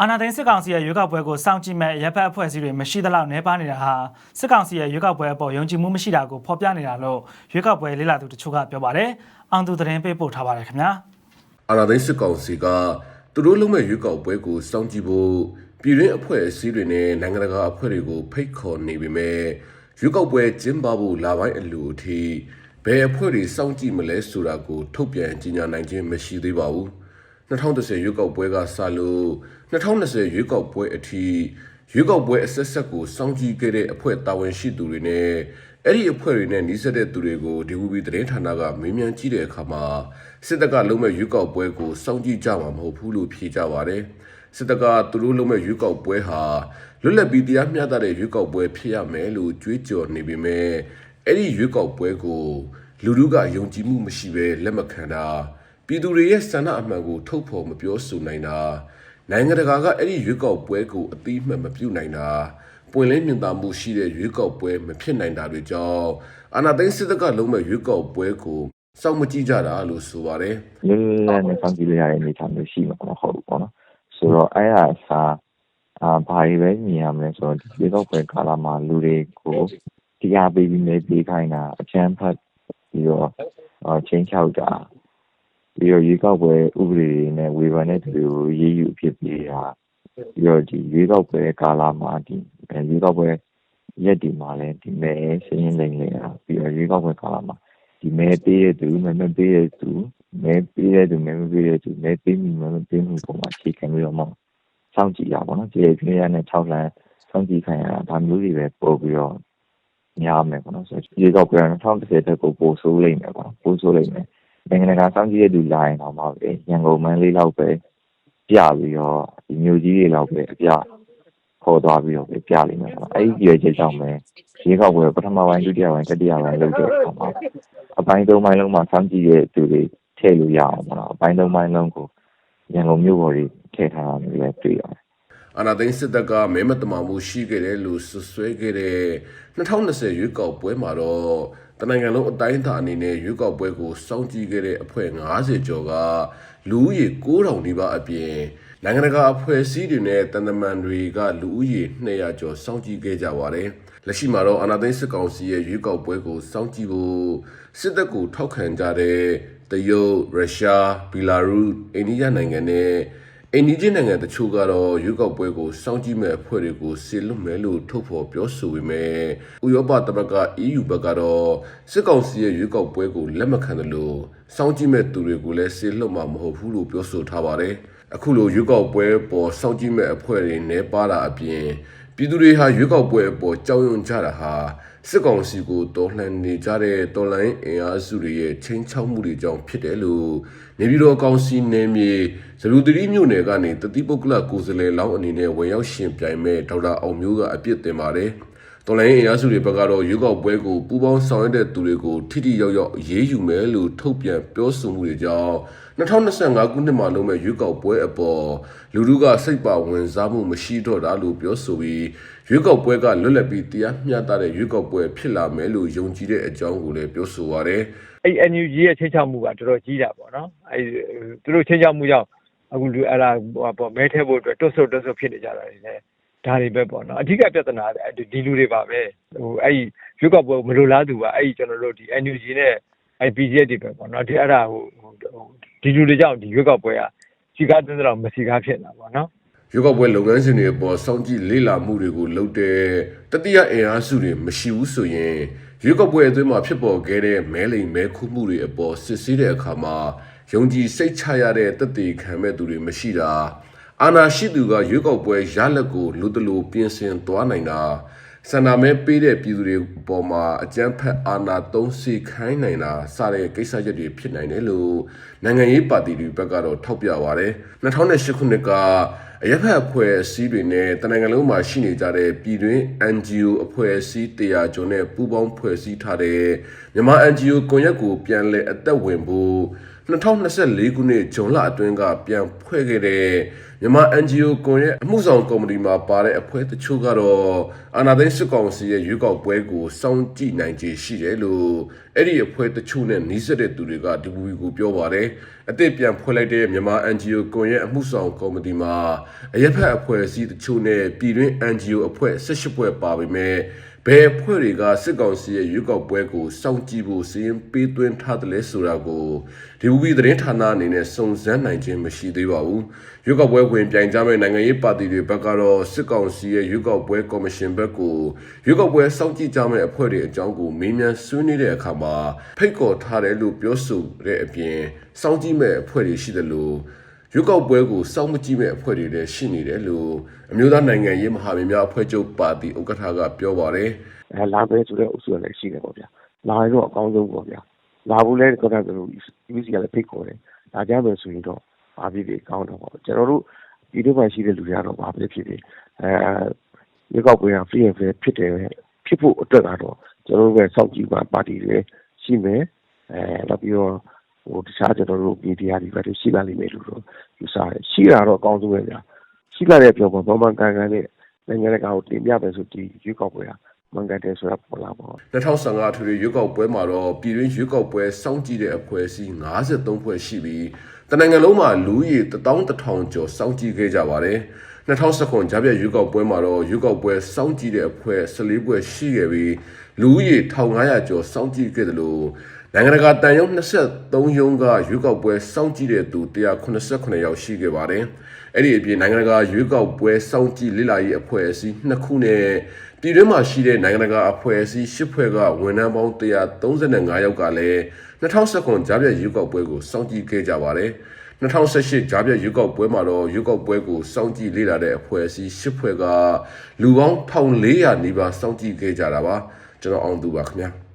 အာဏာသိမ်းစစ်ကောင်စီရဲ့ရွေးကောက်ပွဲကိုစောင့်ကြည့်မဲ့ရပ်ဖက်အဖွဲ့အစည်းတွေမရှိသလောက်နှဲပါနေတာဟာစစ်ကောင်စီရဲ့ရွေးကောက်ပွဲအပေါ်ယုံကြည်မှုမရှိတာကိုဖော်ပြနေတာလို့ရွေးကောက်ပွဲလေးလာသူတချို့ကပြောပါတယ်။အောင်သူသတင်းပေးပို့ထားပါတယ်ခင်ဗျာ။အာဏာသိမ်းစစ်ကောင်စီကသူတို့လုံးမဲ့ရွေးကောက်ပွဲကိုစောင့်ကြည့်ဖို့ပြည်တွင်းအဖွဲ့အစည်းတွေနဲ့နိုင်ငံတကာအဖွဲ့တွေကိုဖိတ်ခေါ်နေပေမဲ့ရွေးကောက်ပွဲကျင်းပဖို့လာပိုင်းအလိုအထိဘယ်အဖွဲ့တွေစောင့်ကြည့်မလဲဆိုတာကိုထုတ်ပြန်ကြေညာနိုင်ခြင်းမရှိသေးပါဘူး 2010ရွေးကောက်ပွဲကစလို့2020ရွေးကောက်ပွဲအထိရွေးကောက်ပွဲအဆက်ဆက်ကိုစောင့်ကြည့်ခဲ့တဲ့အဖွဲ့တာဝန်ရှိသူတွေနဲ့အဲ့ဒီအဖွဲ့တွေနဲ့နှိစက်တဲ့သူတွေကိုဒီဝူဘီသတင်းဌာနကမေးမြန်းကြည့်တဲ့အခါမှာစစ်တပ်ကလုံးမဲ့ရွေးကောက်ပွဲကိုစောင့်ကြည့်ကြမှာမဟုတ်ဘူးလို့ဖြေကြပါတယ်စစ်တပ်ကသူတို့လုံးမဲ့ရွေးကောက်ပွဲဟာလွတ်လပ်ပြီးတရားမျှတတဲ့ရွေးကောက်ပွဲဖြစ်ရမယ်လို့ကြွေးကြော်နေပေမဲ့အဲ့ဒီရွေးကောက်ပွဲကိုလူလူကယုံကြည်မှုမရှိဘဲလက်မခံတာ ပြည်သူတွေရဲ့ဆန္ဒအမှန်ကိုထုတ်ဖော်မပြောဆိုနိုင်တာနိုင်ငံတကာကအဲ့ဒီရွေးကောက်ပွဲကိုအတိအမှတ်မပြုနိုင်တာပွင့်လင်းမြင်သာမှုရှိတဲ့ရွေးကောက်ပွဲမဖြစ်နိုင်တာတွေကြောင့်အာဏာသိမ်းစစ်တပ်ကလုံးမဲ့ရွေးကောက်ပွဲကိုစောင့်မကြည့်ကြတာလို့ဆိုပါတယ်လွတ်လပ်နဲ့စောင့်ကြည့်လို့ရတဲ့အနေအထားမျိုးရှိမှာမဟုတ်ဘူးပေါ့နော်ဆိုတော့အဲ့ဒါအစားအာဘာတွေပဲမြင်ရမလဲဆိုတော့ဒီရေကောက်ပွဲကာလမှာလူတွေကိုတရားပေးပြီးနေပေးခိုင်းတာအချမ်းဖတ်ပြီးတော့အာချင်းချောက်တာ ပြီးတော့ရေကောက်ပွဲဥပဒေတွေနဲ့ဝေဖန်တဲ့သူတွေကိုရေးယူဖြစ်ပြီးတာပြီးတော့ဒီရေကောက်ပွဲကာလမှာဒီရေကောက်ပွဲရက်ဒီမှာလည်းဒီမဲစင်းရင်လိမ့်နေတာပြီးတော့ရေကောက်ပွဲကာလမှာဒီမဲပေးတဲ့သူမဲမပေးတဲ့သူမဲပေးတဲ့သူမဲမပေးတဲ့သူမဲပေးမှုမဲမပေးမှုပုံမှာအခြေခံပြီးတော့မှစောင့်ကြည့်ရပါတော့။ဒီပြည့်ရတဲ့6လမ်းစောင့်ကြည့်ခံရတာဒါမျိုးတွေပဲပို့ပြီးတော့များမယ်ပေါ့နော်။ဆိုတော့ဒီတော့ပြန်2010တက်ကိုပို့ဆိုးလိမ့်မယ်ပေါ့။ပို့ဆိုးလိမ့်မယ်။ နိုင်ငံတကာစောင့်ကြည့်တဲ့သူလာရင်တော့မှပဲရန်ကုန်မန်းလေးလောက်ပဲပြပြီးတော့ဒီမျိုးကြီးတွေလောက်ပဲအပြခေါ်သွားပြီးတော့ပြလိမ့်မယ်ပေါ့။အဲ့ဒီကြွေချက်ကြောင့်ပဲရေကောက်ပွဲပထမပိုင်းဒုတိယပိုင်းတတိယပိုင်းလုပ်တဲ့အခါမှာအပိုင်းသုံးပိုင်းလုံးမှာစောင့်ကြည့်တဲ့သူတွေထည့်လို့ရအောင်ပေါ့နော်အပိုင်းသုံးပိုင်းလုံးကိုရန်ကုန်မြို့ပေါ်ကြီးထည့်ထားတာမျိုးလည်းတွေ့ရတယ်အာဏာသိမ်းစစ်တပ်ကမဲမတမာမှုရှိခဲ့တယ်လို့ဆွဆွဲခဲ့တဲ့2020ရွေးကောက်ပွဲမှာတော့ တနိုင်ငံလုံးအတိုင်းအတာအနေနဲ့ရွေးကောက်ပွဲကိုစောင့်ကြည့်ခဲ့တဲ့အဖွဲ့90ကျော်ကလူဦးရေ9000နီးပါးအပြင်နိုင်ငံတကာအဖွဲ့အစည်းတွေနဲ့တန်တမန်တွေကလူဦးရေ200ကျော်စောင့်ကြည့်ခဲ့ကြပါတယ်။လက်ရှိမှာတော့အာဏာသိမ်းစစ်ကောင်စီရဲ့ရွေးကောက်ပွဲကိုစောင့်ကြည့်ဖို့စစ်တပ်ကိုထောက်ခံကြတဲ့တရုတ်၊ရုရှား၊ဘီလာရုစ်၊အိန္ဒိယနိုင်ငံနဲ့ အိန္ဒိယနိုင်ငံတချို့ကတော့ရွေးကောက်ပွဲကိုစောင့်ကြည့်မဲ့အဖွဲ့တွေကိုဆီလွတ်မယ်လို့ထုတ်ဖော်ပြောဆိုပေမဲ့ဥရောပသမဂ္ဂ EU ဘက်ကတော့စစ်ကောင်စီရဲ့ရွေးကောက်ပွဲကိုလက်မခံတယ်လို့စောင့်ကြည့်မဲ့သူတွေကိုလည်းဆီလွတ်မှာမဟုတ်ဘူးလို့ပြောဆိုထားပါတယ်။အခုလိုရွေးကောက်ပွဲပေါ်စောင့်ကြည့်မဲ့အဖွဲ့တွေနဲပါတာအပြင် ပြည်သူတွေဟာရွေးကောက်ပွဲအပေါ်ကြောက်ရွံ့ကြတာဟာစစ်ကောင်စီကိုတော်လှန်နေကြတဲ့တော်လှန်ရေးအင်အားစုတွေရဲ့ချင်းချောက်မှုတွေကြောင့်ဖြစ်တယ်လို့နေပြည်တော်ကောင်စီနယ်မြေဇလူတရီမြို့နယ်ကနေတတိပုဂ္ဂလကိုယ်စားလှယ်လောင်းအနေနဲ့ဝင်ရောက်ရှင်ပြိုင်မဲ့ဒေါက်တာအောင်မျိုးကအပြစ်တင်ပါတယ်။ တော်လိုင်းအင်အားစုတွေဘက်ကတော့ရွေးကောက်ပွဲကိုပူးပေါင်းဆောင်ရွက်တဲ့သူတွေကိုထိထိရောက်ရောက်အရေးယူမယ်လို့ထုတ်ပြန်ပြောဆိုမှုတွေကြောင့်2025ခုနှစ်မှာလုံးမဲ့ရွေးကောက်ပွဲအပေါ်လူထုကစိတ်ပါဝင်စားမှုမရှိတော့တာလို့ပြောဆိုပြီးရွေးကောက်ပွဲကလွတ်လပ်ပြီးတရားမျှတတဲ့ရွေးကောက်ပွဲဖြစ်လာမယ်လို့ယုံကြည်တဲ့အကြောင်းကိုလည်းပြောဆိုပါရယ်အဲ့ NUG ရဲ့ချင်းချောက်မှုကတော်တော်ကြီးတာပေါ့နော်အဲ့သူတို့ချင်းချောက်မှုကြောင့်အခုလူအဲ့ဒါဟိုပေါ့မဲထဲဖို့အတွက်တွတ်ဆုတ်တွတ်ဆုတ်ဖြစ်နေကြတာတွေလည်း ဒါတွေပဲပေါ့နော်အဓိကပြဿနာဒီလူတွေပါပဲဟိုအဲ့ရွေးကောက်ပွဲမလိုလားသူကအဲ့ကျွန်တော်တို့ဒီ NUG နဲ့အဲ့ PGF တွေပဲပေါ့နော်ဒီအဲ့ဒါဟိုဒီလူတွေကြောင့်ဒီရွေးကောက်ပွဲကစီကားတင်းတော့မစီကားဖြစ်နေတာပေါ့နော်ရွေးကောက်ပွဲလုပ်ငန်းစဉ်တွေအပေါ်စောင့်ကြည့်လေ့လာမှုတွေကိုလုပ်တဲ့တတိယအင်အားစုတွေမရှိဘူးဆိုရင်ရွေးကောက်ပွဲအတွင်းမှာဖြစ်ပေါ်ခဲ့တဲ့မဲလိမ်မဲခုမှုတွေအပေါ်စစ်ဆေးတဲ့အခါမှာယုံကြည်စိတ်ချရတဲ့တသက်ခံမဲ့သူတွေမရှိတာ အာနာရှိသူကရွေးကောက်ပွဲရလက်ကိုလူတလူပြင်ဆင်သွားနိုင်တာစန္ဒမဲပေးတဲ့ပြည်သူတွေအပေါ်မှာအကြမ်းဖက်အာဏာသုံးစီခိုင်းနိုင်တာစတဲ့ကိစ္စရပ်တွေဖြစ်နိုင်တယ်လို့နိုင်ငံရေးပါတီတွေဘက်ကတော့ထောက်ပြပါရတယ်2008ခုနှစ်ကအရက်ဖက်အဖွဲ့အစည်းတွေနဲ့တနိုင်ငံလုံးမှာရှိနေကြတဲ့ပြည်တွင်း NGO အဖွဲ့အစည်း100ကျော်နဲ့ပူးပေါင်းဖွဲ့စည်းထားတဲ့မြန်မာ NGO ကွန်ရက်ကိုပြန်လည်အသက်ဝင်ဖို့ 2024ခုနှစ်ဇွန်လအတွင်းကပြန်ဖွဲ့ခဲ့တဲ့မြန်မာ NGO ကွန်ရဲ့အမှုဆောင်ကော်မတီမှာပါတဲ့အဖွဲ့တချို့ကတော့အာဏာသိမ်းစစ်ကောင်စီရဲ့ရွေးကောက်ပွဲကိုစောင့်ကြည့်နိုင်ခြေရှိတယ်လို့အဲ့ဒီအဖွဲ့တချို့နဲ့နှီးစပ်တဲ့သူတွေက DPP ကိုပြောပါတယ်အသစ်ပြန်ဖွဲ့လိုက်တဲ့မြန်မာ NGO ကွန်ရဲ့အမှုဆောင်ကော်မတီမှာအရက်ဖက်အဖွဲ့အစည်းတချို့နဲ့ပြည်တွင်း NGO အဖွဲ့18ဖွဲ့ပါပေမဲ့ ဘယ်အဖွဲ့တွေကစစ်ကောင်စီရဲ့ရွေးကောက်ပွဲကိုစောင့်ကြည့်ဖို့စီရင်ပေးသွင်းထားတယ်လဲဆိုတာကိုဒီဘူဘီသတင်းဌာနအနေနဲ့စုံစမ်းနိုင်ခြင်းမရှိသေးပါဘူးရွေးကောက်ပွဲဝင်ပြိုင်ကြမဲ့နိုင်ငံရေးပါတီတွေဘက်ကတော့စစ်ကောင်စီရဲ့ရွေးကောက်ပွဲကော်မရှင်ဘက်ကိုရွေးကောက်ပွဲစောင့်ကြည့်ကြမဲ့အဖွဲ့တွေအကြောင်းကိုမေးမြန်းဆွေးနွေးတဲ့အခါမှာဖိတ်ခေါ်ထားတယ်လို့ပြောဆိုတဲ့အပြင်စောင့်ကြည့်မဲ့အဖွဲ့တွေရှိတယ်လို့ ရွေးကောက်ပွဲကိုစောင့်မကြည့်မဲ့အဖွဲ့တွေလည်းရှိနေတယ်လို့အမျိုးသားနိုင်ငံရေးမဟာမိတ်များအဖွဲ့ချုပ်ပါတီဥက္ကဋ္ဌကပြောပါတယ်အဲလာပဲဆိုတဲ့အုပ်စုကလည်းရှိတယ်ပေါ့ဗျာလာရင်တော့အကောင်းဆုံးပေါ့ဗျာလာဘူးလဲကတော့ကျွန်တော် UC ကလည်းဖိတ်ခေါ်တယ်ဒါကြမယ်ဆိုရင်တော့ဘာဖြစ်ဖြစ်ကောင်းတော့ပေါ့ကျွန်တော်တို့ဒီတော့မှရှိတဲ့လူတွေကတော့ဘာဖြစ်ဖြစ်ဖြစ်အဲဒီကောက်ပွဲက free and fair ဖြစ်တယ်ဖြစ်ဖို့အတွက်ကတော့ကျွန်တော်တို့ပဲစောင့်ကြည့်ပါပါတီတွေရှိမယ်အဲနောက်ပြီးတော့ ဟိုတခြားကျွန်တော်တို့မီဒီယာတွေပဲရှိလာလိမ့်မယ်လို့တော့ယူဆတယ်ရှိတာတော့အကောင်းဆုံးပဲဗျာရှိလာတဲ့ပြောပေါ်ဘာမှကန်ကန်နဲ့နိုင်ငံတကာကိုတင်ပြမယ်ဆိုဒီရွေးကောက်ပွဲကမှန်ကန်တယ်ဆိုတာပေါ်လာပေါ့2015ထွေထွေရွေးကောက်ပွဲမှာတော့ပြည်တွင်းရွေးကောက်ပွဲစောင့်ကြည့်တဲ့အဖွဲ့အစည်း53ဖွဲ့ရှိပြီးတနိုင်ငံလုံးမှာလူဦးရေ11000ကျော်စောင့်ကြည့်ခဲ့ကြပါတယ်2019ဂျာပြည့်ရွေးကောက်ပွဲမှာတော့ရွေးကောက်ပွဲစောင့်ကြည့်တဲ့အဖွဲ့14ဖွဲ့ရှိခဲ့ပြီးလူဦးရေ1500ကျော်စောင့်ကြည့်ခဲ့တယ်လို့ နိုင်ငံတကာတန်ယုံ23ရုံးကရွေးကောက်ပွဲစောင့်ကြည့်တဲ့သူ189ယောက်ရှိခဲ့ပါတယ်။အဲ့ဒီအပြင်နိုင်ငံတကာရွေးကောက်ပွဲစောင့်ကြည့်လေ့လာရေးအဖွဲ့အစည်းနှစ်ခုနဲ့ပြည်တွင်းမှာရှိတဲ့နိုင်ငံတကာအဖွဲ့အစည်း10ဖွဲ့ကဝန်ထမ်းပေါင်း135ယောက်ကလည်း2019ဂျာပြည့်ရွေးကောက်ပွဲကိုစောင့်ကြည့်ခဲ့ကြပါတယ်။2018ဂျာပြည့်ရွေးကောက်ပွဲမှာတော့ရွေးကောက်ပွဲကိုစောင့်ကြည့်လေ့လာတဲ့အဖွဲ့အစည်း10ဖွဲ့ကလူပေါင်း1400နီးပါးစောင့်ကြည့်ခဲ့ကြတာပါကျွန်တော်အောင်သူပါခင်ဗျာ။